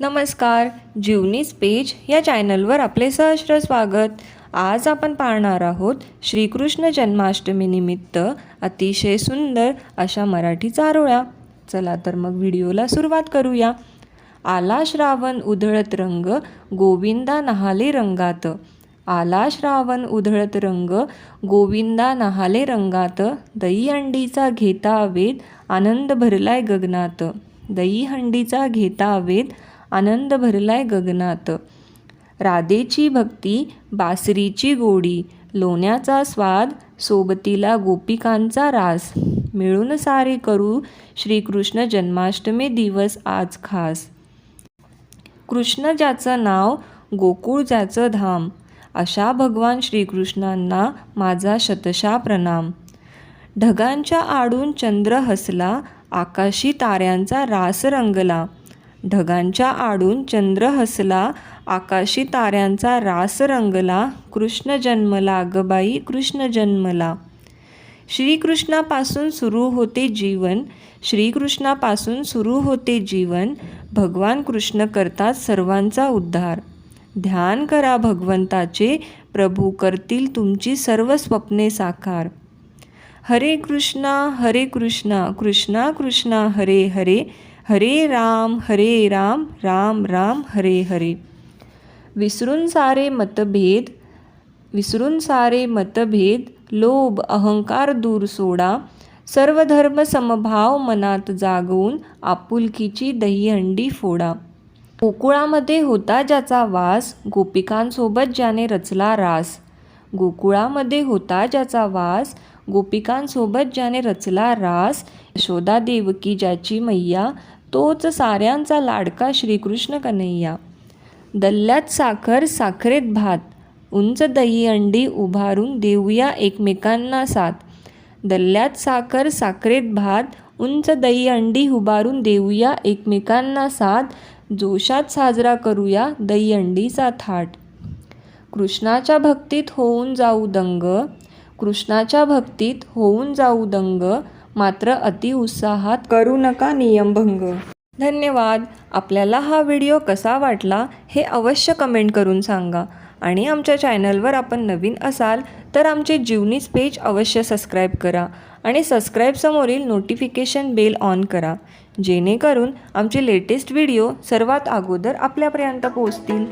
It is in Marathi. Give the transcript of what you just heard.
नमस्कार जीवनीज पेज या चॅनलवर आपले सहस्र स्वागत. आज आपण पाहणार आहोत श्रीकृष्ण जन्माष्टमीनिमित्त अतिशय सुंदर अशा मराठी चारोळ्या. चला तर मग व्हिडिओला सुरुवात करूया. आला श्रावण उधळत रंग गोविंदा नहाले रंगात. आला श्रावण उधळत रंग गोविंदा नहाले रंगात. दहीहंडीचा घेता वेद आनंद भरलाय गगनात. दहीहंडीचा घेता वेद आनंद भरलाय गगनात. राधेची भक्ती बासरीची गोडी लोण्याचा स्वाद सोबतीला गोपिकांचा रास. मिळून सारे करू श्रीकृष्ण जन्माष्टमी दिवस आज खास. कृष्ण ज्याचं नाव गोकुळ ज्याचं धाम अशा भगवान श्रीकृष्णांना माझा शतशा प्रणाम. ढगांच्या आडून चंद्र हसला आकाशी ताऱ्यांचा रास रंगला. ढगांच्या आडून चंद्र हसला आकाशी ताऱ्यांचा रास रंगला कृष्ण जन्मला गबाई कृष्ण जन्मला. श्रीकृष्णापासून सुरू होते जीवन श्रीकृष्णापासून सुरू होते जीवन भगवान कृष्ण करतात सर्वांचा उद्धार. ध्यान करा भगवंताचे प्रभू करतील तुमची सर्व स्वप्ने साकार. हरे कृष्णा हरे कृष्णा कृष्णा कृष्णा हरे हरे हरे राम हरे राम राम राम हरे हरे. विसरून सारे मतभेद विसरून सारे मतभेद लोभ अहंकार दूर सोडा. सर्व धर्म समभाव मनात जागवून आपुलकीची दहीहंडी फोडा. गोकुळामध्ये होता ज्याचा वास गोपिकांसोबत ज्याने रचला रास. गोकुळामध्ये होता ज्याचा वास गोपिकांसोबत ज्याने रचला रास यशोदा देवकी ज्याची मैया तोच साऱ्यांचा लाडका श्रीकृष्ण कन्हैया. दल्ल्यात साखर साखरेत भात उंच दही अंडी उभारून देऊया एकमेकांना साथ. दल्ल्यात साखर साखरेत भात उंच दही अंडी उभारून देऊया एकमेकांना साथ. जोशात साजरा करूया दही अंडीचा थाट. कृष्णाच्या भक्तीत होऊन जाऊ दंग कृष्णाच्या भक्तीत होऊन जाऊ दंग मात्र अतिउत्साहात करू नका नियमभंग धन्यवाद. आपल्याला हा व्हिडिओ कसा वाटला हे अवश्य कमेंट करून सांगा. आणि आमच्या चॅनलवर आपण नवीन असाल तर आमचे जीवनीच पेज अवश्य सबस्क्राईब करा आणि सबस्क्राईबसमोरील नोटिफिकेशन बेल ऑन करा. जेणेकरून आमचे लेटेस्ट व्हिडिओ सर्वात अगोदर आपल्यापर्यंत पोहोचतील.